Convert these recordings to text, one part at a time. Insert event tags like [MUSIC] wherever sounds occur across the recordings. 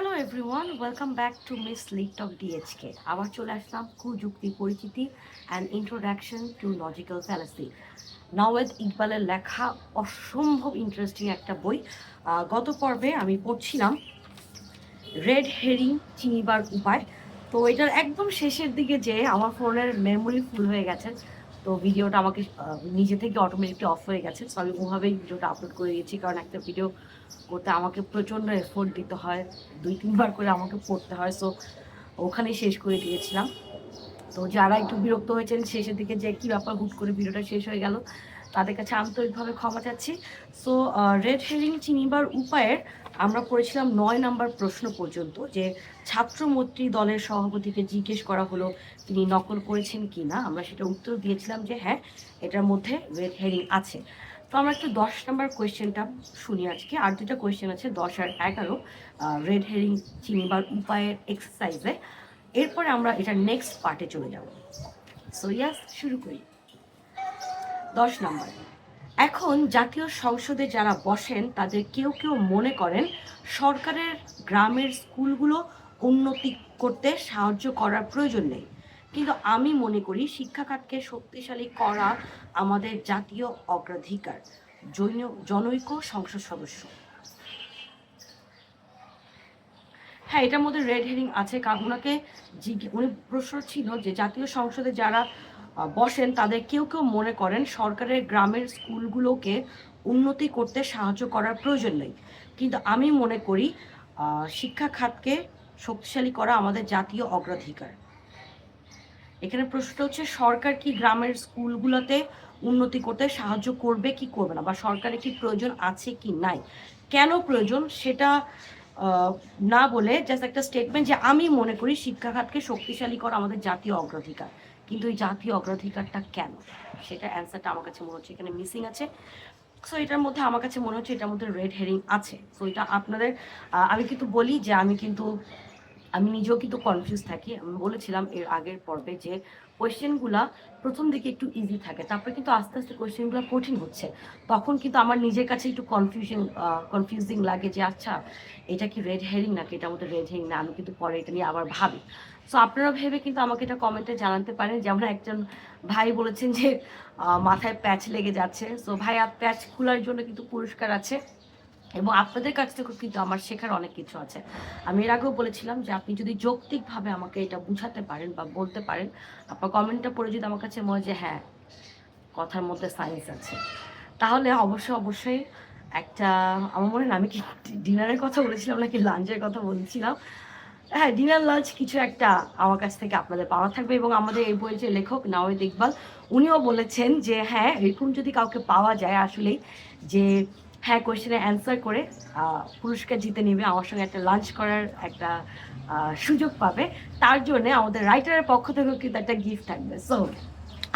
Hello everyone welcome back to miss লিকটক ডিএচকে আবার চলে আসলাম কুযুক্তি পরিচিতি and introduction to logical fallacy Nawed ইকবালের লেখা অসম্ভব ইন্টারেস্টিং একটা বই। গত পর্বে আমি পড়ছিলাম রেড হেরিং চিনিবার উপায়। তো এটার একদম শেষের দিকে যে আমার ফোনের মেমোরি ফুল হয়ে গেছে। তো ভিডিওটা আমাকে নিজে থেকে অটোমেটিকলি অফ হয়ে গেছে। সো আমি ওভাবেই ভিডিওটা আপলোড করে দিয়েছি, কারণ একটা ভিডিও করতে আমাকে প্রচণ্ড এফোর্ট দিতে হয়। দুই, তিনবার করে আমাকে পড়তে হয় সো ওখানেই শেষ করে দিয়েছিলাম। তো যারা একটু বিরক্ত হয়েছেন, শেষের দিকে যে কী ব্যাপার, হুট করে ভিডিওটা শেষ হয়ে গেল তাদের কাছে আন্তরিকভাবে ক্ষমা চাচ্ছি। সো রেড হেরিং চিনিবার উপায়ের আমরা পড়েছিলাম নয় নাম্বার প্রশ্ন পর্যন্ত যে ছাত্রমৈত্রী দলের সভাপতিকে জিজ্ঞেস করা হলো, তিনি নকল করেছেন কি না? আমরা সেটা উত্তর দিয়েছিলাম যে হ্যাঁ এটার মধ্যে রেড হেরিং আছে। তো আমরা একটু দশ নাম্বার কোয়েশ্চেনটা শুনি আজকে। আর দুটা কোয়েশ্চেন আছে, দশ আর এগারো রেড হেরিং চিনিবার উপায়ের এক্সারসাইজে এরপরে আমরা এটা নেক্সট পার্টে চলে যাব। সো ইয়াস শুরু করি। দশ নম্বর। এখন জাতীয় সংসদে যারা বসেন, তাদের কেউ কেউ মনে করেন সরকারের গ্রামের স্কুলগুলো উন্নতি করতে সাহায্য করার প্রয়োজন নেই। কিন্তু আমি মনে করি শিক্ষাখাতকে শক্তিশালী করা আমাদের জাতীয় অগ্রাধিকার, জৈন- জনৈক সংসদ সদস্য। হ্যাঁ এটার মধ্যে রেড হেরিং আছে। কারণ ওনাকে উনি প্রশ্ন ছিল যে জাতীয় সংসদে যারা বসেন, তাদের কেউ কেউ মনে করেন সরকারের গ্রামের স্কুলগুলোকে উন্নতি করতে সাহায্য করার প্রয়োজন নেই। কিন্তু আমি মনে করি শিক্ষা খাতকে শক্তিশালী করা আমাদের জাতীয় অগ্রাধিকার। এখানে প্রশ্নটা হচ্ছে, সরকার কি গ্রামের স্কুলগুলোতে উন্নতি করতে সাহায্য করবে, কি করবে না? বা সরকারের কি প্রয়োজন আছে কি নাই? কেন প্রয়োজন? সেটা না বলে জাস্ট একটা স্টেটমেন্ট যে আমি মনে করি শিক্ষা খাতকে শক্তিশালী করা আমাদের জাতীয় অগ্রাধিকার। কিন্তু এই জাতীয় অগ্রাধিকারটা কেন? সেটা অ্যান্সারটা আমার কাছে মনে হচ্ছে এখানে মিসিং আছে। সো এটার মধ্যে আমার কাছে মনে হচ্ছে এটার মধ্যে রেড হেরিং আছে। সো এটা আপনাদের আমি কিন্তু বলি যে আমি কিন্তু, আমি নিজেও কিন্তু কনফিউজ থাকি। আমি বলেছিলাম এর আগের পর্বে যে কোয়েশ্চেনগুলা প্রথম দিকে একটু ইজি থাকে, তারপরে কিন্তু আস্তে আস্তে কোয়েশ্চেনগুলো কঠিন হচ্ছে। তখন কিন্তু আমার নিজের কাছে একটু কনফিউশন কনফিউজিং লাগে যে আচ্ছা এটা কি রেড হেরিং নাকি এটা আমাদের রেড হেরিং না? আমি কিন্তু পরে এটা নিয়ে আবার ভাবি। সো আপনারা ভেবে কিন্তু আমাকে এটা কমেন্টে জানাতে পারেন যেমন একজন ভাই বলেছেন যে মাথায় প্যাচ লেগে যাচ্ছে। সো ভাই, আর প্যাচ খোলার জন্য কিন্তু পুরস্কার আছে। এবং আপনাদের কাছ থেকেও কিন্তু আমার শেখার অনেক কিছু আছে। আমি এর আগেও বলেছিলাম যে, আপনি যদি যৌক্তিকভাবে আমাকে এটা বুঝাতে পারেন বা বলতে পারেন, আপনার কমেন্টটা পড়ে যদি আমার কাছে মনে যে হ্যাঁ কথার মধ্যে সায়েন্স আছে। তাহলে অবশ্যই অবশ্যই একটা, আমার মনে হয় আমি কি ডিনারের কথা বলেছিলাম নাকি লাঞ্চের কথা বলছিলাম হ্যাঁ ডিনার, লাঞ্চ কিছু একটা আমার কাছ থেকে আপনাদের পাওয়া থাকবে এবং আমাদের এই বইয়ের যে লেখক নাওয়েদ ইকবাল, উনিও বলেছেন যে হ্যাঁ এরকম যদি কাউকে পাওয়া যায় আসলেই যে হ্যাঁ কোয়েশ্চেনে অ্যান্সার করে পুরস্কার জিতে নেবে, আমার সঙ্গে একটা লাঞ্চ করার একটা সুযোগ পাবে, তার জন্য আমাদের রাইটারের পক্ষ থেকেও কিন্তু একটা গিফট থাকবে। সো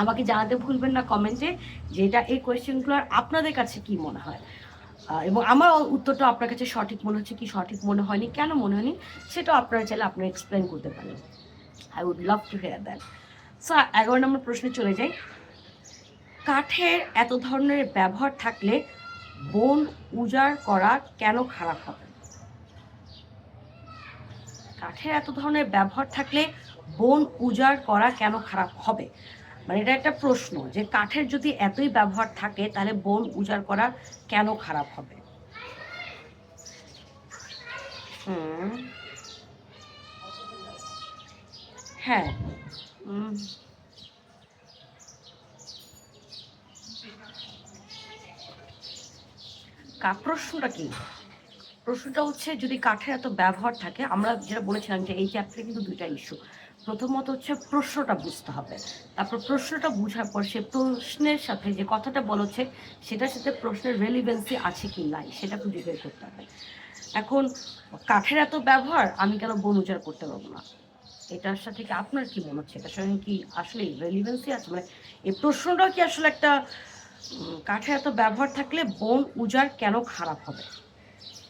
আমাকে জানাতে ভুলবেন না কমেন্টে যে, এটা এই কোয়েশ্চেনগুলোর আপনাদের কাছে কি মনে হয়? এবং আমার উত্তরটা আপনার কাছে সঠিক মনে হচ্ছে কি সঠিক মনে হয়নি? কেন মনে হয়নি? সেটাও আপনারা চাইলে আপনারা এক্সপ্লেন করতে পারেন। I would love to hear that so এগারো নম্বর প্রশ্নে চলে যাই। কাঠের এত ধরনের ব্যবহার থাকলে বন উজাড় করা কেন খারাপ হবে? কাঠের এত ধরনের ব্যবহার থাকলে বন উজাড় করা কেন খারাপ হবে? মানে এটা একটা প্রশ্ন যে কাঠের যদি এতই ব্যবহার থাকে তাহলে বন উজাড় করা কেন খারাপ হবে? হ্যাঁ। কা- প্রশ্নটা কি? প্রশ্নটা হচ্ছে যদি কাঠের এত ব্যবহার থাকে আমরা যেটা বলেছিলাম যে এই চ্যাপ্টারে কিন্তু দুইটা ইস্যু প্রথমত হচ্ছে প্রশ্নটা বুঝতে হবে। তারপর প্রশ্নটা বোঝার পর সে প্রশ্নের সাথে যে কথাটা বলেছে, সেটার সাথে প্রশ্নের রেলিভেন্সি আছে কি নাই, সেটা খুঁজে বের করতে হবে। এখন, কাঠের এত ব্যবহার, আমি কেন বন উজাড় করতে পারব না? এটার সাথে কি আপনার কি মনে হচ্ছে? এটার সঙ্গে কি আসলে রেলিভেন্সি আছে? মানে এই প্রশ্নটা কি আসলে একটা কাঠের এত ব্যবহার থাকলে বন উজাড় কেন খারাপ হবে?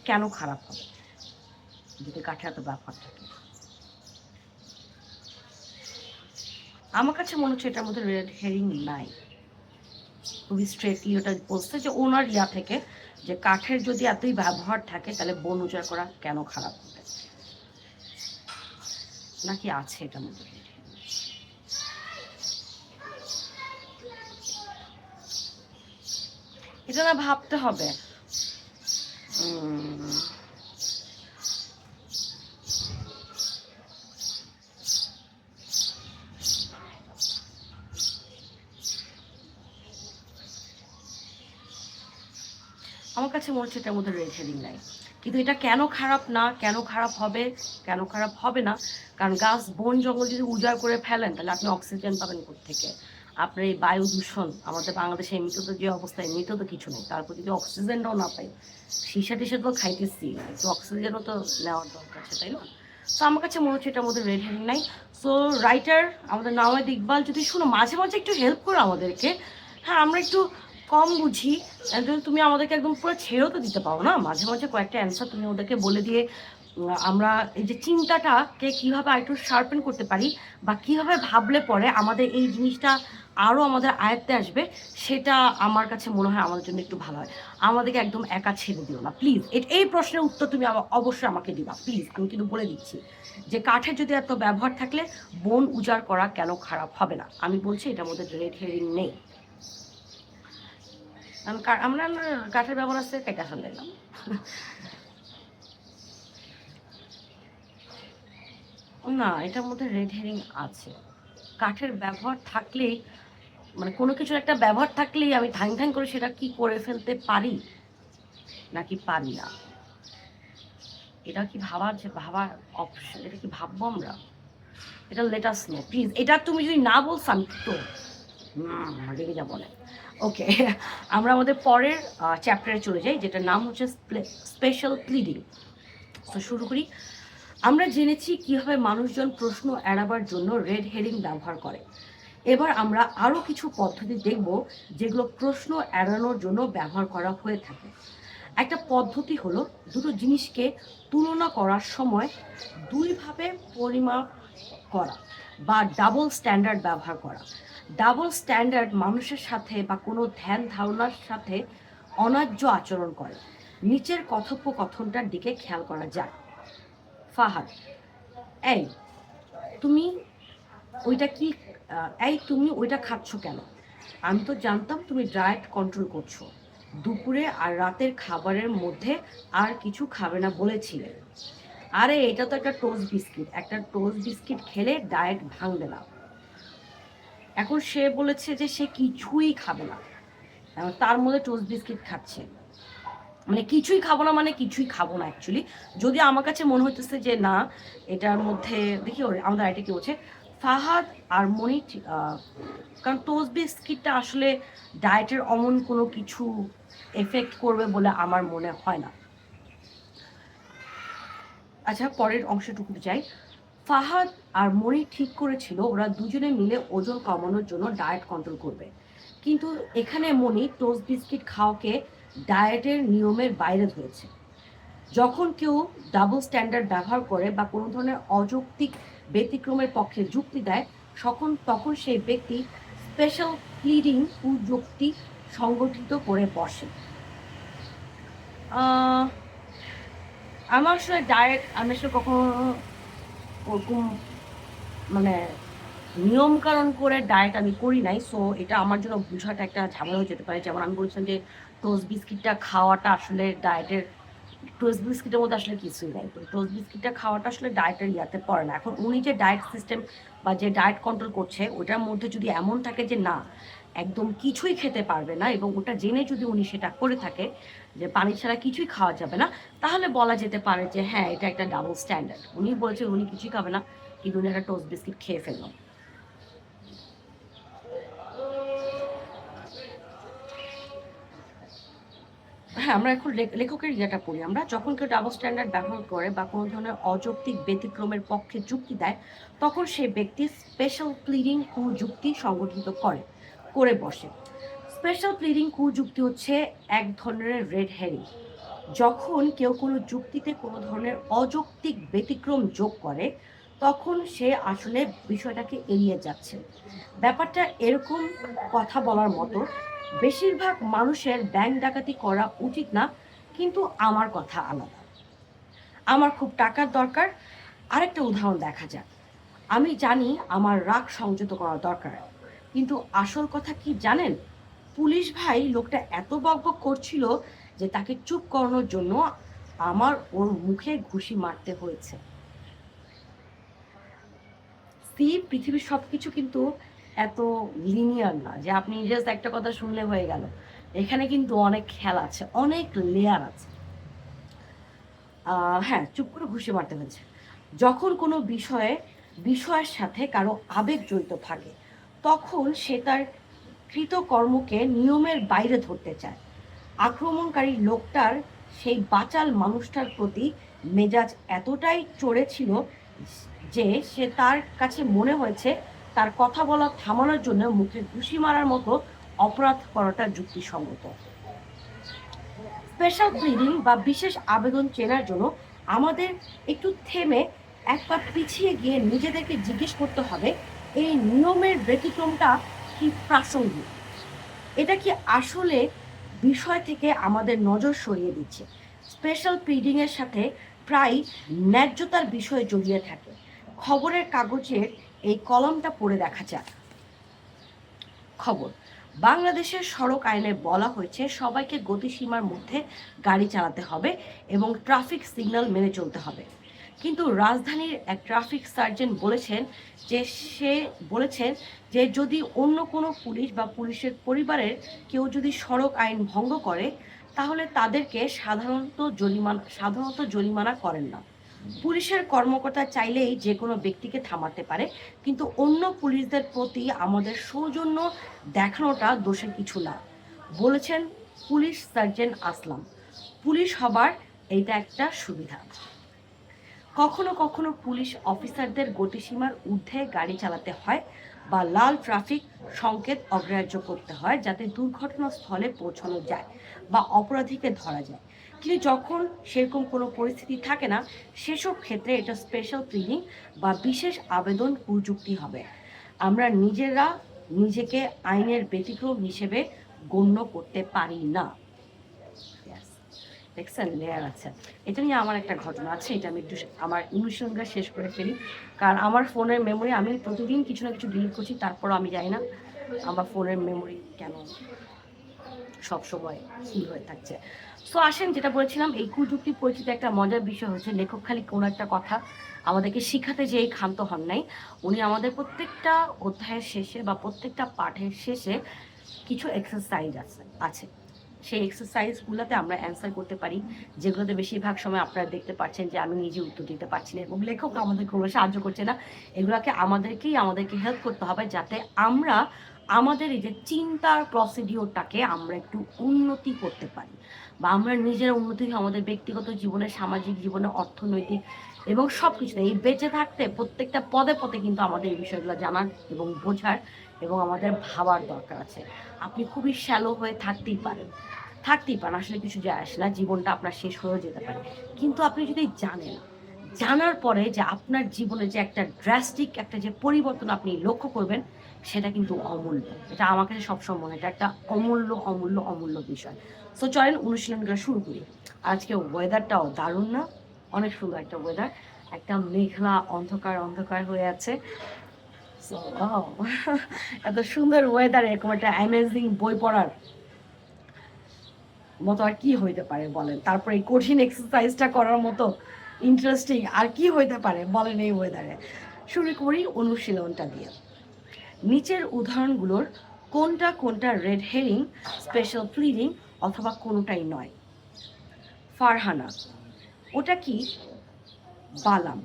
কেন খারাপ হবে? যদি কাঠের এত ব্যবহার থাকে। আমার কাছে মনে হচ্ছে এটার মধ্যে রেড হেরিং নাই। খুবই স্ট্রেটলি ওটা বলছে যে ওনার ইয়া থেকে যে কাঠের যদি এতই ব্যবহার থাকে, তাহলে বন উজাড় করা কেন খারাপ হবে? নাকি আছে এটার মধ্যে এটা না ভাবতে হবে। আমার কাছে মনে হচ্ছে এটার মধ্যে রেড হেডিং নাই কিন্তু এটা কেন খারাপ না? কেন খারাপ হবে? কেন খারাপ হবে না? কারণ গাছ, বন, জঙ্গল যদি উজাড় করে ফেলেন, তাহলে আপনি অক্সিজেন পাবেন থেকে আপনার এই বায়ু দূষণ, আমাদের বাংলাদেশে এমনিতে তো যে অবস্থা এমনিতেও তো কিছু নেই। তারপর যদি অক্সিজেনটাও না পাই সীসা টিসা তো খাইতেছি। একটু অক্সিজেনও তো নেওয়ার দরকার আছে, তাই না? তো আমার কাছে মনে হচ্ছে এটার মধ্যে রেড হেডিং নাই। সো রাইটার আমাদের নাওয়াদ ইকবাল যদি শুনো, মাঝে মাঝে একটু হেল্প করো আমাদেরকে। হ্যাঁ আমরা একটু কম বুঝি তুমি আমাদেরকে একদম পুরো ছেড়েও তো দিতে পারো না? মাঝে মাঝে কয়েকটা অ্যান্সার তুমি ওদেরকে বলে দিয়ে আমরা এই যে চিন্তাটাকে কীভাবে আরেকটু শার্পেন করতে পারি বা কীভাবে ভাবলে পরে আমাদের এই জিনিসটা আরও আমাদের আয়ত্তে আসবে, সেটা আমার কাছে মনে হয় আমাদের জন্য একটু ভালো হয়। আমাদেরকে একদম একা ছেড়ে দিও না প্লিজ এই প্রশ্নের উত্তর তুমি অবশ্যই আমাকে দিবা প্লিজ আমি কিন্তু বলে দিচ্ছি যে কাঠের যদি এত ব্যবহার থাকলে বন উজাড় করা কেন খারাপ হবে না? আমি বলছি এটার মধ্যে রেড হেয়ারিং নেই। আমরা কাঠের ব্যবহার আছে কেটে ফেলাম না, এটার মধ্যে রেড হেরিং আছে। কাঠের ব্যবহার থাকলেই মানে কোনো কিছুর একটা ব্যবহার থাকলেই আমি ধাং ধাং করে সেটা কি করে ফেলতে পারি? নাকি পারি না? এটা কি ভাবার যে ভাবার অপশন এটা কি ভাববো আমরা? এটা লেটাস নো প্লিজ এটা তুমি যদি না বলছো, আমি তো রেগে যাব না। ওকে [LAUGHS] আমরা আমাদের পরের চ্যাপ্টারে চলে যাই, যেটার নাম হচ্ছে স্পেশাল প্লিডিং তো শুরু করি। আমরা জেনেছি কীভাবে মানুষজন প্রশ্ন এড়াবার জন্য রেড হেরিং ব্যবহার করে। এবার আমরা আরও কিছু পদ্ধতি দেখব, যেগুলো প্রশ্ন এড়ানোর জন্য ব্যবহার করা হয়ে থাকে। একটা পদ্ধতি হলো, দুটো জিনিসকে তুলনা করার সময় দুইভাবে পরিমাপ করা বা ডাবল স্ট্যান্ডার্ড ব্যবহার করা। ডাবল স্ট্যান্ডার্ড মানুষের সাথে বা কোনো ধ্যান ধারণার সাথে অন্যায্য আচরণ করে। নিচের কথোপকথনটার দিকে খেয়াল করা যায় ফাহাদ, এই, তুমি ওইটা কি এই তুমি ওইটা খাচ্ছ কেন? আমি তো জানতাম তুমি ডায়েট কন্ট্রোল করছ। দুপুরে আর রাতের খাবারের মধ্যে আর কিছু খাবে না বলেছিলে। আরে, এটা তো একটা টোস্ট বিস্কিট একটা টোস্ট বিস্কিট খেলে ডায়েট ভাঙবে না। এখন সে বলেছে যে সে কিছুই খাবে না। তার মধ্যে টোস্ট বিস্কিট খাচ্ছে। মানে কিছুই খাব না মানে কিছুই খাব না অ্যাকচুয়ালি যদি আমার কাছে মনে হইতেছে যে না, এটার মধ্যে দেখি আমাদের আইটা কি বলছে? ফাহাদ আর মনি কারণ টোস্ট বিস্কিটটা আসলে ডায়েটের অমন কোনো কিছু এফেক্ট করবে বলে আমার মনে হয় না। আচ্ছা পরের অংশটুকু যাই। ফাহাদ আর মনি ঠিক করেছিল, ওরা দুজনে মিলে ওজন কমানোর জন্য ডায়েট কন্ট্রোল করবে। কিন্তু এখানে মনি টোস্ট বিস্কিট খাওয়াকে ডায়েটের নিয়মের বাইরে ধরেছে। যখন কেউ ডাবল স্ট্যান্ডার্ড ব্যবহার করে বা কোনো ধরনের অযৌক্তিক ব্যতিক্রমের পক্ষে যুক্তি দেয় তখন তখন সেই ব্যক্তি স্পেশাল প্লিডিং যুক্তি সংগঠিত করে বসে। আমার আসলে ডায়েট আমি আসলে কখনো ওরকম মানে নিয়মকানুন করে ডায়েট আমি করি নাই সো এটা আমার জন্য বোঝাটা একটা ঝামেলা হয়ে যেতে পারে। যেমন আমি বলছিলাম যে টোস্ট বিস্কিটটা খাওয়াটা আসলে ডায়েটের টোস্ট বিস্কিটের মধ্যে আসলে কিছুই নাই। তো টোস্ট বিস্কিটটা খাওয়াটা আসলে ডায়েটের ইয়াতে পড়ে না। এখন উনি যে ডায়েট সিস্টেম বা যে ডায়েট কন্ট্রোল করছে, ওটার মধ্যে যদি এমন থাকে যে না, একদম কিছুই খেতে পারবে না এবং ওটা জেনে যদি উনি সেটা করে থাকে যে পানি ছাড়া কিছুই খাওয়া যাবে না, তাহলে বলা যেতে পারে যে হ্যাঁ এটা একটা ডাবল স্ট্যান্ডার্ড উনি বলেছে উনি কিছুই খাবে না, কিন্তু উনি একটা টোস্ট বিস্কিট খেয়ে ফেলল। হ্যাঁ আমরা এখন লেখ- লেখকের ইয়েটা পড়ি। আমরা যখন কেউ ডাবল স্ট্যান্ডার্ড ব্যবহার করে বা কোনো ধরনের অযৌক্তিক ব্যতিক্রমের পক্ষে যুক্তি দেয়, তখন সেই ব্যক্তি স্পেশাল প্লিডিং কুযুক্তি সংগঠিত করে করে বসে। স্পেশাল প্লিডিং কুযুক্তি হচ্ছে এক ধরনের রেড হেরিং যখন কেউ কোনো যুক্তিতে কোনো ধরনের অযৌক্তিক ব্যতিক্রম যোগ করে, তখন সে আসলে বিষয়টাকে এড়িয়ে যাচ্ছে। ব্যাপারটা এরকম কথা বলার মতো বেশিরভাগ মানুষের ব্যাংক ডাকাতি করা উচিত না, কিন্তু আমার কথা আলাদা। আমার খুব টাকার দরকার। আরেকটা উদাহরণ দেখা যাক। আমি জানি আমার রাগ সংযত করা দরকার, কিন্তু আসল কথা কি জানেন? পুলিশ ভাই লোকটা এত বকবক করছিল যে তাকে চুপ করানোর জন্য আমার ওর মুখে ঘুষি মারতে হয়েছে। সি, পৃথিবীর সব কিছু কিন্তু এত লিনিয়ার না যে আপনি জাস্ট একটা কথা শুনলে হয়ে গেল। এখানে কিন্তু অনেক খেলা আছে, অনেক লেয়ার আছে। হ্যাঁ চুপ করে ঘুষি মারতে হয়েছে যখন কোনো বিষয়ে, বিষয়ের সাথে কারও আবেগ জড়িত থাকে, তখন সে তার কৃতকর্মকে নিয়মের বাইরে ধরতে চায়। আক্রমণকারী লোকটার সেই বাচাল মানুষটার প্রতি মেজাজ এতটাই চড়েছিল যে সে তার কাছে মনে হয়েছে তার কথা বলা থামানোর জন্য মুখে ঘুষি মারার মতো অপরাধ করাটা যুক্তিসঙ্গত। স্পেশাল প্লিডিং বা বিশেষ আবেদন চেনার জন্য আমাদের একটু থেমে এক পা পিছিয়ে গিয়ে নিজেদেরকে জিজ্ঞেস করতে হবে, এই নিয়মের ব্যতিক্রমটা কি প্রাসঙ্গিক? এটা কি আসলে বিষয় থেকে আমাদের নজর সরিয়ে দিচ্ছে? স্পেশাল প্লিডিংয়ের সাথে প্রায় ন্যায্যতার বিষয় জড়িয়ে থাকে। খবরের কাগজের এই কলমটা পড়ে দেখা যাক। খবর, বাংলাদেশের সড়ক আইনে বলা হয়েছে, সবাইকে গতিসীমার মধ্যে গাড়ি চালাতে হবে এবং ট্রাফিক সিগন্যাল মেনে চলতে হবে। কিন্তু রাজধানীর এক ট্রাফিক সার্জেন্ট বলেছেন যে সে বলেছেন যে যদি অন্য কোনো পুলিশ বা পুলিশের পরিবারের কেউ যদি সড়ক আইন ভঙ্গ করে, তাহলে তাদেরকে সাধারণত জরিমানা সাধারণত জরিমানা করেন না। পুলিশের কর্মকর্তা চাইলেই যে কোনো ব্যক্তিকে থামাতে পারে, কিন্তু অন্য পুলিশদের প্রতি আমাদের সৌজন্য দেখানোটা দোষের কিছু না। বলেছেন পুলিশ সার্জেন্ট আসলাম। পুলিশ হবার এইটা একটা সুবিধা। কখনো কখনো পুলিশ অফিসারদের গতিসীমার ঊর্ধ্বে গাড়ি চালাতে হয় বা লাল ট্রাফিক সংকেত অগ্রাহ্য করতে হয় যাতে দুর্ঘটনাস্থলে পৌঁছানো যায় বা অপরাধীকে ধরা যায়। কিন্তু যখন সেরকম কোনো পরিস্থিতি থাকে না, সেসব ক্ষেত্রে এটা স্পেশাল প্লিডিং বা বিশেষ আবেদন প্রযুক্তি হবে। আমরা নিজেরা নিজেকে আইনের ব্যতিক্রম হিসেবে গণ্য করতে পারি না. দেখছেন লেয়ার আছে। এটা নিয়ে আমার একটা ঘটনা আছে, এটা আমি একটু আমার অনুসঙ্গে শেষ করে ফেলি। কারণ আমার ফোনের মেমোরি আমি প্রতিদিন কিছু না কিছু ডিলিট করছি তারপরও আমি জানি না আমার ফোনের মেমোরি কেন সবসময় হিল হয়ে থাকছে। সো আসেন, যেটা বলেছিলাম, এই কুযুক্তি পরিচিত একটা মজার বিষয় হচ্ছে, লেখক খালি কোনো একটা কথা আমাদেরকে শিখাতে যেই ক্ষান্ত হন নাই। উনি আমাদের প্রত্যেকটা অধ্যায়ের শেষে বা প্রত্যেকটা পাঠের শেষে কিছু এক্সারসাইজ আছে আছে। সেই এক্সারসাইজগুলোতে আমরা অ্যান্সার করতে পারি। যেগুলোতে বেশিরভাগ সময় আপনারা দেখতে পাচ্ছেন যে, আমি নিজে উত্তর দিতে পারছি না এবং লেখক আমাদের কোনো সাহায্য করছে না। এগুলোকে আমাদেরকেই, আমাদেরকে হেল্প করতে হবে যাতে আমরা আমাদের এই যে চিন্তার প্রসিডিওরটাকে আমরা একটু উন্নতি করতে পারি বা আমরা নিজের উন্নতি আমাদের ব্যক্তিগত জীবনে, সামাজিক জীবনে, অর্থনৈতিক এবং সব কিছুতে এই বেঁচে থাকতে প্রত্যেকটা পদে পদে কিন্তু আমাদের এই বিষয়গুলো জানার এবং বোঝার এবং আমাদের ভাবার দরকার আছে। আপনি খুবই শ্যালো হয়ে থাকতেই পারেন। থাকতেই পারেন, আসলে কিছু যায় আসে না, জীবনটা আপনার শেষ হয়েও যেতে পারে। কিন্তু আপনি যদি জানেন জানার পরে যে আপনার জীবনে যে একটা ড্রাস্টিক একটা যে পরিবর্তন আপনি লক্ষ্য করবেন, সেটা কিন্তু অমূল্য। এটা আমার কাছে সবসময় মনে এটা একটা অমূল্য অমূল্য অমূল্য বিষয়। সো চলেন অনুশীলনটা শুরু করি। আজকে ওয়েদারটাও দারুণ না? অনেক সুন্দর একটা ওয়েদার একটা মেঘলা অন্ধকার অন্ধকার হয়ে আছে। [LAUGHS] এত সুন্দর ওয়েদার এরকম একটা অ্যামেজিং বই পড়ার মতো আর কি হইতে পারে বলেন? তারপরে এই কঠিন এক্সারসাইজটা করার মতো ইন্টারেস্টিং আর কি হইতে পারে, বলেন এই ওয়েদারে শুরু করি অনুশীলনটা দিয়ে। নিচের উদাহরণগুলোর কোনটা কোনটা রেড হেরিং স্পেশাল প্লিডিং অথবা কোনোটাই নয়। ফারহানা, ওটা কি? বালাম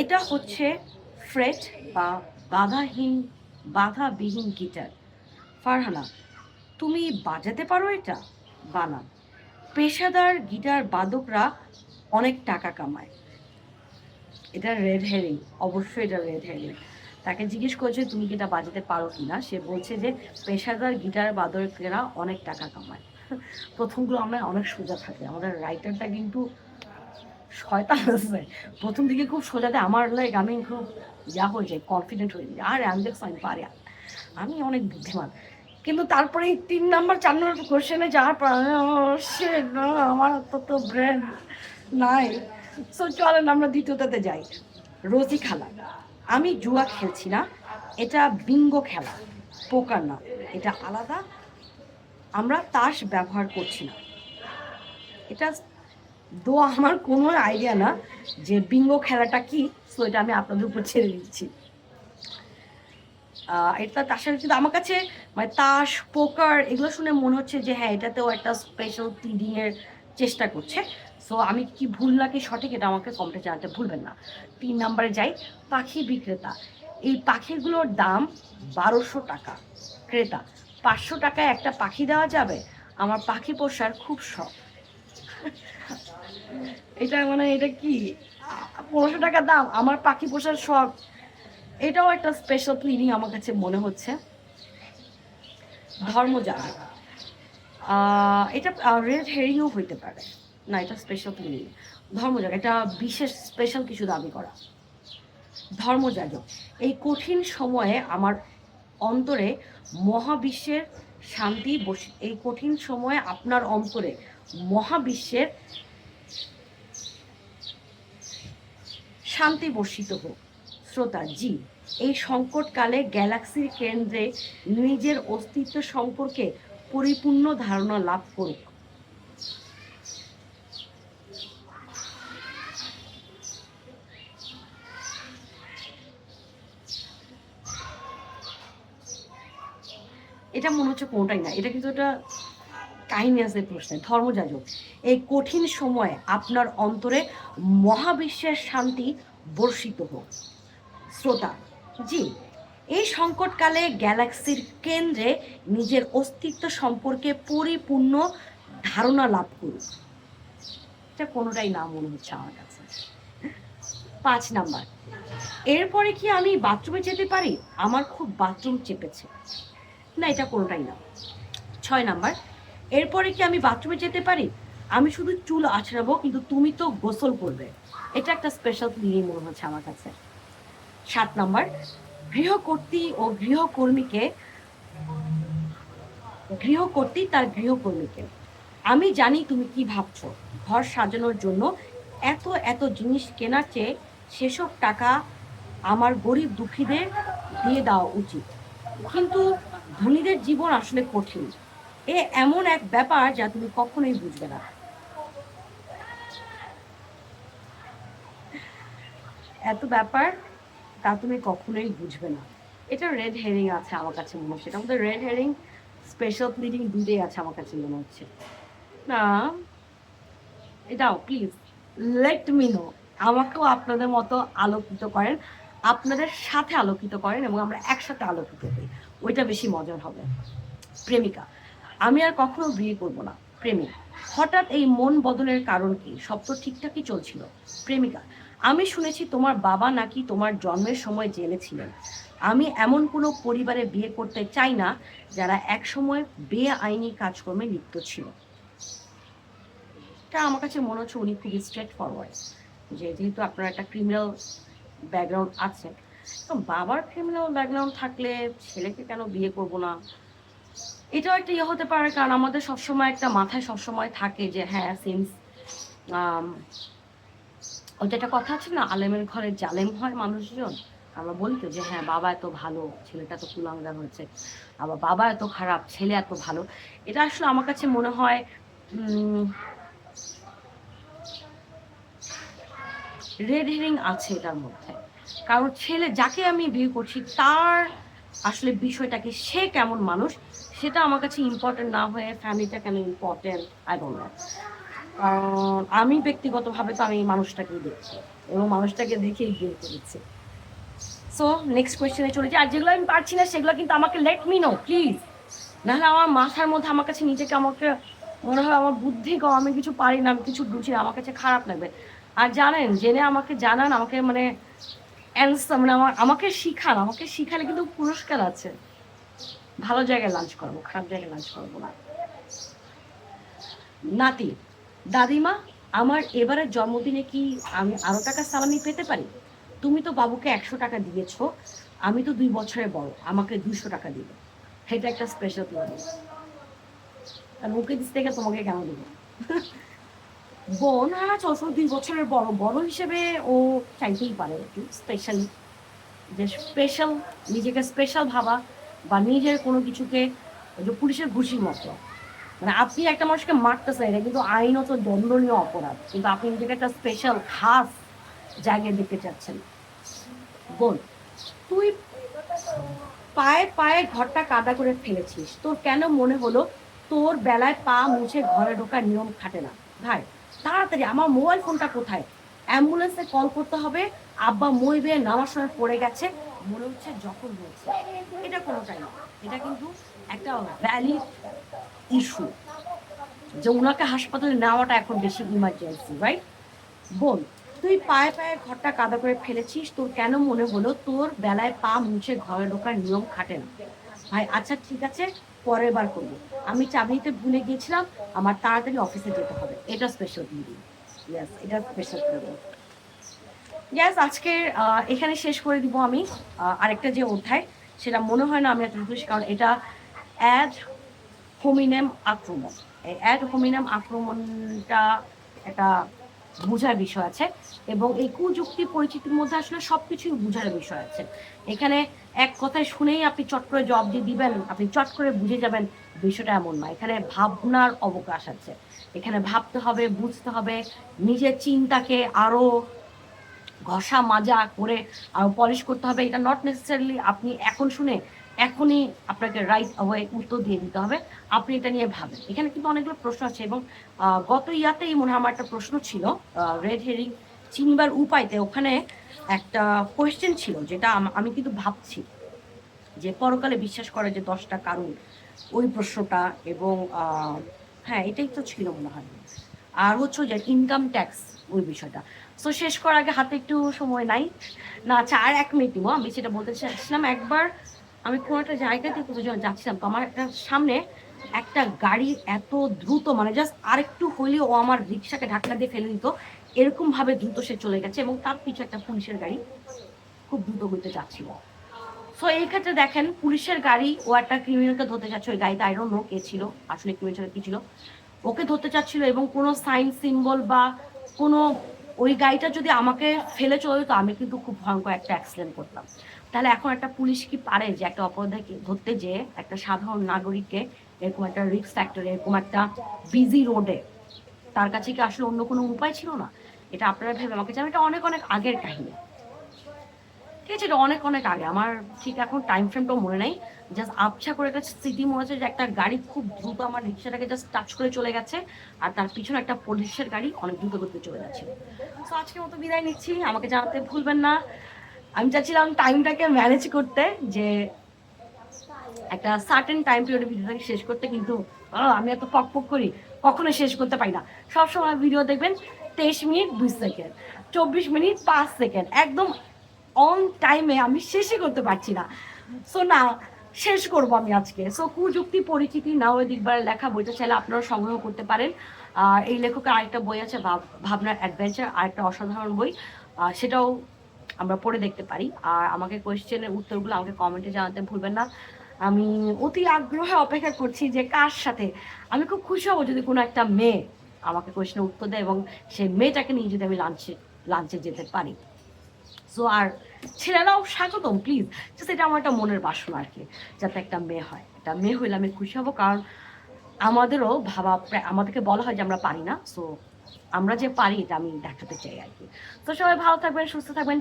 এটা হচ্ছে ফ্রেট বা বাধাহীন, বাধাবিহীন গিটার ফারহানা, তুমি বাজাতে পারো এটা? বানাম পেশাদার গিটার বাদকরা অনেক টাকা কামায়। এটা রেড হেরিং অবশ্যই এটা রেড হেরিং তাকে জিজ্ঞেস করছে তুমি কি এটা বাজাতে পারো কি না? সে বলছে যে পেশাদার গিটার বাদকেরা অনেক টাকা কামায়। [LAUGHS] প্রথমগুলো আমরা অনেক সোজা থাকে। আমাদের রাইটারটা কিন্তু শয়তান আছে। প্রথম দিকে খুব সোজাতে আমার লাইক আমি খুব ইয়া হয়ে যাই কনফিডেন্ট হয়ে যাই। আর আমি দেখছি আমি পারি আমি অনেক বুদ্ধিমান। কিন্তু তারপরে তিন নাম্বার চার নম্বর কোশ্চেনে যাওয়ার পর আমি, "Oh, shit, no, আমার তো ব্রেন নাই। সো চলেন আমরা দ্বিতীয়টাতে যাই। রোজি খালা। আমি জুয়া খেলছি না, এটা বিঙ্গো খেলা পোকার না, এটা আলাদা। আমরা তাস ব্যবহার করছি না। এটা দো আমার কোনো আইডিয়া না যে বিঙ্গো খেলাটা কি সো এটা আমি আপনাদের উপর ছেড়ে দিচ্ছি। এটা তাসের কিন্তু আমার কাছে মানে তাস পোকার এগুলো শুনে মনে হচ্ছে যে হ্যাঁ এটাতেও একটা স্পেশাল ক্লিডিং এর চেষ্টা করছে। সো আমি কি ভুল নাকি সঠিক এটা আমাকে কমেন্টে জানাতে ভুলবেন না। তিন নাম্বারে যাই পাখি বিক্রেতা। এই পাখিগুলোর দাম বারোশো টাকা। ক্রেতা পাঁচশো টাকায় একটা পাখি দেওয়া যাবে? আমার পাখি পোষার খুব শখ। এটা মানে এটা কি? পনেরোশো টাকা দাম আমার পাখি পোষার শখ। এটাও একটা স্পেশাল ক্লিনিং আমার কাছে মনে হচ্ছে। ধর্মজাত আহ, এটা রেড হেরিংও হইতে পারে। না, এটা স্পেশাল ক্লিনিং ধর্মজাগ এটা বিশেষ স্পেশাল কিছু দাবি করা। ধর্মযাজক, এই কঠিন সময়ে আমার অন্তরে মহাবিশ্বের শান্তি এই কঠিন সময়ে আপনার অন্তরে মহাবিশ্বের শান্তি বর্ষিত হোক। শ্রোতা, জি, এই সংকটকালে গ্যালাক্সির কেন্দ্রে নিজের অস্তিত্ব সম্পর্কে পরিপূর্ণ ধারণা লাভ করুক। এটা মনে হচ্ছে কোনোটাই না। এটা কিন্তু একটা কাহিনিয়াসের প্রশ্নে, ধর্মযাজক। এই কঠিন সময়ে আপনার অন্তরে মহাবিশ্বের শান্তি বর্ষিত হোক। শ্রোতা, জি, এই সংকটকালে গ্যালাক্সির কেন্দ্রে নিজের অস্তিত্ব সম্পর্কে পরিপূর্ণ ধারণা লাভ করুক এটা কোনোটাই না মনে হচ্ছে আমার কাছে। পাঁচ নাম্বার, এরপরে কি আমি বাথরুমে যেতে পারি? আমার খুব বাথরুম চেপেছে। না, এটা কোনোটাই না। ছয় নাম্বার, এরপরে কি আমি বাথরুমে যেতে পারি? আমি শুধু চুল আছড়াবো, কিন্তু তুমি তো গোসল করবে। এটা একটা স্পেশাল ক্লিনিং মনে হচ্ছে আমার কাছে। সাত নাম্বার, গৃহকর্তী ও গৃহকর্মীকে গৃহকর্ত্রী তার গৃহকর্মীকে। আমি জানি তুমি কি ভাবছ। ঘর সাজানোর জন্য এত এত জিনিস কেনার চেয়ে সেসব টাকা আমার গরিব দুঃখীদের দিয়ে দেওয়া উচিত। কিন্তু ধনীদের জীবন আসলে কঠিন। এ এমন এক ব্যাপার যা তুমি কখনোই বুঝবে না। এত ব্যাপার তা তুমি কখনোই বুঝবে না। এটা রেড হেরিং আছে আমার কাছে মনে হচ্ছে। এটা আমাদের রেড হেরিং স্পেশাল প্লিডিং দুটোই আছে আমার কাছে মনে হচ্ছে। না এটাও প্লিজ লেট মি নো আমাকেও আপনাদের মতো আলোকিত করেন। আপনাদের সাথে আলোকিত করেন এবং আমরা একসাথে আলোকিত হই। ওইটা বেশি মজার হবে। প্রেমিকা। আমি আর কখনো বিয়ে করব না। প্রেমিক। হঠাৎ এই মন বদলের কারণ কি? সব তো ঠিকঠাকই চলছিল। প্রেমিকা। আমি শুনেছি তোমার বাবা নাকি তোমার জন্মের সময় জেলে ছিলেন। আমি এমন কোনো পরিবারে বিয়ে করতে চাই না, যারা একসময় বেআইনি কাজকর্মে লিপ্ত ছিল। এটা আমার কাছে মনে হচ্ছে উনি খুবই স্ট্রেট ফরওয়ার্ড যে যেহেতু আপনার একটা ক্রিমিনাল ব্যাকগ্রাউন্ড আছে। তো বাবার ক্রিমিনাল ব্যাকগ্রাউন্ড থাকলে ছেলেকে কেন বিয়ে করব না? এটাও একটা ইয়ে হতে পারে, কারণ আমাদের সবসময় একটা মাথায় সবসময় থাকে যে হ্যাঁ সিন্স ওইটা একটা কথা আছে না, আলেমের ঘরে জালেম হয় মানুষজন। আমরা বলি তো যে হ্যাঁ বাবা এত ভালো, ছেলেটা তো কুলাঙ্গার হয়েছে। আবার বাবা এত খারাপ, ছেলে এত ভালো। এটা আসলে আমার কাছে মনে হয় রেড হেরিং আছে এটার মধ্যে। কারণ ছেলে যাকে আমি বিয়ে করছি, তার আসলে বিষয়টাকে সে কেমন মানুষ, সেটা আমার কাছে ইম্পর্টেন্ট না হয়ে ফ্যামিলিটা কেন ইম্পর্টেন্ট আই ডোন্ট নো কারণ আমি ব্যক্তিগতভাবে তো আমি এই মানুষটাকেই দেখছি এবং মানুষটাকে দেখেই বিয়ে করেছি। সো নেক্সট কোয়েশ্চেনে চলে যাই। আর যেগুলো আমি পারছি না, সেগুলো কিন্তু আমাকে লেট মি নো প্লিজ নাহলে আমার মাথার মধ্যে, আমার কাছে নিজেকে, আমাকে মনে হয় আমার বুদ্ধি কম, আমি কিছু পারি না, আমি কিছু বুঝি আমার কাছে খারাপ লাগবে। আর জানেন, জেনে আমাকে জানান, আমাকে মানে অ্যান্সার মানে আমার আমাকে শিখান, আমাকে শিখালে কিন্তু পুরস্কার আছে। ভালো জায়গায় লাঞ্চ করব, খারাপ জায়গায় লাঞ্চ করব না। নাতি, দাদিমা, আমার এবারের জন্মদিনে কি আমি আরও টাকা সালামি পেতে পারি? তুমি তো বাবুকে একশো টাকা দিয়েছ, আমি তো দুই বছরে বড়, আমাকে দুইশো টাকা দিবে এটা একটা স্পেশাল প্ল্যান আর ওকে দিস থেকে তোমাকে কেন দেবো? বোন হ্যাঁ চলছো দুই বছরের বড় বড় হিসেবে ও চাইতেই পারে একটু স্পেশালি যে স্পেশাল নিজেকে স্পেশাল ভাবা বা নিজের কোনো কিছুকে যে পুলিশের ঘুষির মতো। মানে আপনি একটা মানুষকে মারতেছেন, এটা কিন্তু আইন আইনত দণ্ডনীয় অপরাধ, কিন্তু আপনি নিজেকে একটা স্পেশাল খাস জায়গায় দেখতে চাচ্ছেন। বোন, তুই পায়ে পায়ে ঘরটা কাদা করে ফেলেছিস, তোর কেন মনে হলো তোর বেলায় পা মুছে ঘরে ঢোকার নিয়ম খাটে না? ভাই তাড়াতাড়ি, আমার মোবাইল ফোনটা কোথায়? অ্যাম্বুলেন্সে কল করতে হবে, আব্বা মই বেয়ে নামার সময় পড়ে গেছে, মনে হচ্ছে যখন হয়েছে এটা কোনোটাই না, এটা কিন্তু একটা ভ্যালিড ইস্যু যে ওনাকে হাসপাতালে নেওয়াটা এখন বেশি ইমার্জেন্সি রাইট বল তুই পায়ে পায়ে ঘরটা কাদা করে ফেলেছিস, তোর কেন মনে হলো তোর বেলায় পা মুছে ঘরে ঢোকার নিয়ম খাটে না? ভাই আচ্ছা ঠিক আছে পরের বার করব। আমি চাবি নিতে ভুলে গিয়েছিলাম, আমার তাড়াতাড়ি অফিসে যেতে হবে। এটা স্পেশাল দিদি ইয়াস এটা স্পেশাল করব ইয়াস আজকে এখানে শেষ করে দিব আমি। আরেকটা যে অধ্যায়, সেটা মনে হয় না আমি এত কারণ এটা অ্যাড হোমিনেম আক্রমণ। এই অ্যাড হোমিনেম আক্রমণটা একটা বোঝার বিষয় আছে, এবং এই কুযুক্তি পরিচিতির মধ্যে আসলে সব কিছুই বোঝার বিষয় আছে। এখানে এক কথায় শুনেই আপনি চট করে জবাব দিয়ে দিবেন, আপনি চট করে বুঝে যাবেন বিষয়টা এমন না এখানে ভাবনার অবকাশ আছে। এখানে ভাবতে হবে, বুঝতে হবে, নিজের চিন্তাকে আরও ঘষা মাজা করে আরও পলিশ করতে হবে। এটা নট নেসেসারিলি আপনি এখন শুনে এখনই আপনাকে রাইট ওয়ে উত্তর দিয়ে দিতে হবে। আপনি এটা নিয়ে ভাবেন। এখানে কিন্তু অনেকগুলো প্রশ্ন আছে এবং গত ইয়াতেই মনে হয় আমার একটা প্রশ্ন ছিল রেড হেরিং চিনিবার উপায়তে। ওখানে একটা কোয়েশ্চেন ছিল, যেটা আমি কিন্তু ভাবছি যে পরকালে বিশ্বাস করে যে দশটা কারণ, ওই প্রশ্নটা এবং হ্যাঁ এটাই তো ছিল মনে হয়। আর হচ্ছে যে ইনকাম ট্যাক্স ওই বিষয়টা। সো শেষ করার আগে হাতে একটু সময় নাই। না আচ্ছা আর এক মিনিট দিব আমি সেটা বলতে চাচ্ছিলাম একবার। আমি কোনো একটা জায়গাতে কোথাও যাচ্ছিলাম, তো আমার সামনে একটা গাড়ি এত দ্রুত মানে জাস্ট আরেকটু হইলেও ও আমার রিক্সাকে ঢাকনা দিয়ে ফেলে দিত। এরকম ভাবে দ্রুত সে চলে গেছে এবং তার পিছু একটা পুলিশের গাড়ি খুব দ্রুত হইতে যাচ্ছিল। সো এই ক্ষেত্রে দেখেন, পুলিশের গাড়ি, ও একটা ক্রিমিনালকে ধরতে চাচ্ছে ওই গাড়িতে আইরন নো কে ছিল, আসলে ক্রিমিনাল কি ছিল, ওকে ধরতে চাচ্ছিল এবং কোনো সাইন সিম্বল বা কোনো, ওই গাড়িটা যদি আমাকে ফেলে চলে যেত, আমি কিন্তু খুব ভয়ঙ্কর একটা অ্যাক্সিডেন্ট করতাম। তাহলে এখন একটা পুলিশ কি পারে যে একটা অপরাধীকে ধরতে যেয়ে একটা সাধারণ নাগরিককে এরকম একটা রিক্স ফ্যাক্টরে এরকম একটা বিজি রোডে তার কাছে কি আসলে অন্য কোনো উপায় ছিল না? এটা আপনারা ভেবে আমাকে জানেন এটা অনেক অনেক আগের কাহিনী। ঠিক আছে, এটা অনেক অনেক আগে। আমার ঠিক এখন টাইম ফ্রেমটাও মনে নেই। জাস্ট আবছা করে একটা স্মৃতি মনে হচ্ছে যে একটা গাড়ি খুব দ্রুত আমার রিক্সাটাকে জাস্ট টাচ করে চলে গেছে। আর তার পিছনে একটা পুলিশের গাড়ি অনেক দ্রুত করতে চলে যাচ্ছে। তো আজকের মতো বিদায় নিচ্ছি। আমাকে জানাতে ভুলবেন না। আমি চাচ্ছিলাম টাইমটাকে ম্যানেজ করতে যে একটা সার্টেন টাইম পিরিয়ডে ভিডিওটাকে শেষ করতে, কিন্তু আমি এত পক পক করি কখনো শেষ করতে পারি না। সবসময় ভিডিও দেখবেন। তেইশ মিনিট দুই সেকেন্ড চব্বিশ মিনিট পাঁচ সেকেন্ড একদম অন টাইমে আমি শেষই করতে পারছি না। সো না শেষ করব আমি আজকে। সো কুযুক্তি পরিচিতি, নাও দিকবার লেখা বইটা চাইলে আপনারা সংগ্রহ করতে পারেন। এই লেখকের আরেকটা বই আছে, ভাব- ভাবনার অ্যাডভেঞ্চার আরেকটা অসাধারণ বই। সেটাও আমরা পড়ে দেখতে পারি। আর আমাকে কোয়েশ্চেনের উত্তরগুলো আমাকে কমেন্টে জানাতে ভুলবেন না। আমি অতি আগ্রহে অপেক্ষা করছি যে কার সাথে? আমি খুব খুশি হব যদি কোনো একটা মেয়ে আমাকে প্রশ্নের উত্তর দেয় এবং সেই মেয়েটাকে নিয়ে যদি আমি লাঞ্চে লাঞ্চে যেতে পারি। সো আর ছেলেরাও স্বাগতম প্লিজ জাস্ট এটা আমার একটা মনের বাসনা আর কি, যাতে একটা মেয়ে হয়। একটা মেয়ে হইলে আমি খুশি হব, কারণ আমাদেরও ভাবা, আমাদেরকে বলা হয় যে আমরা পারি না। সো আমরা যে পারি এটা আমি দেখাতে চাই আর কি। তো সবাই ভালো থাকবেন, সুস্থ থাকবেন।